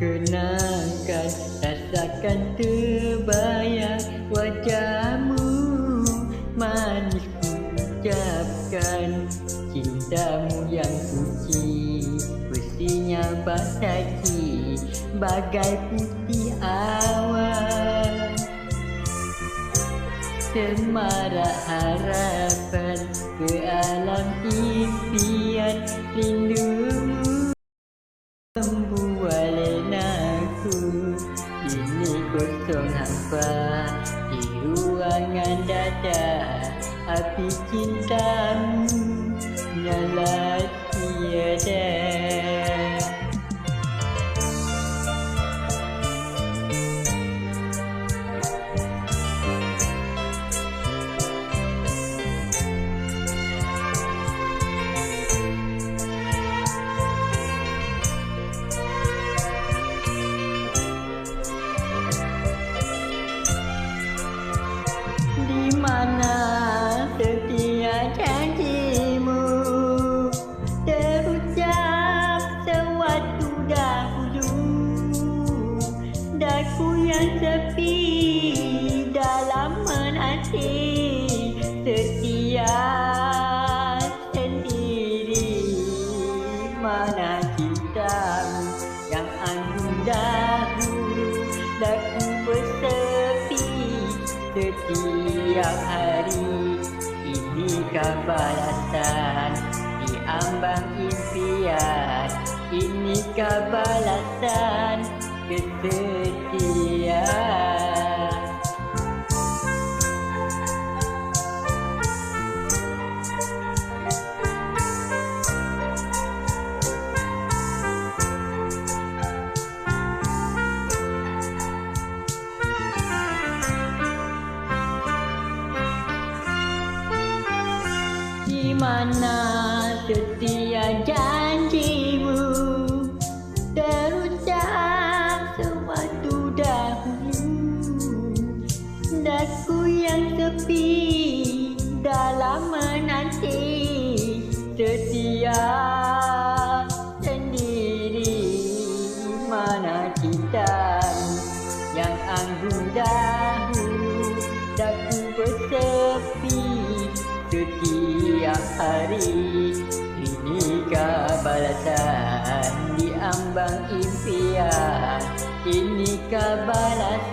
kenangkan Rasakan terbayang wajahmu. Manis ku ucapkan cintamu yang suci. Mestinya bataki bagai putih awan Semarak harapan ke alam impian Rindumu kosong hampa di ruangan dada Api cintamu nyala tiada sepi dalam menanti Setia sendiri. Mana cintamu yang anggun dahulu Daku bersepi setiap hari. Inikah balasan di ambang impian? Inikah balasan kesetiaan mana setiap janjimu? Terucap sewaktu dahulu. Daku yang sepi dalam menanti Setiap sendiri. Mana cintamu yang anggun dahulu impian ah, Inikah balasan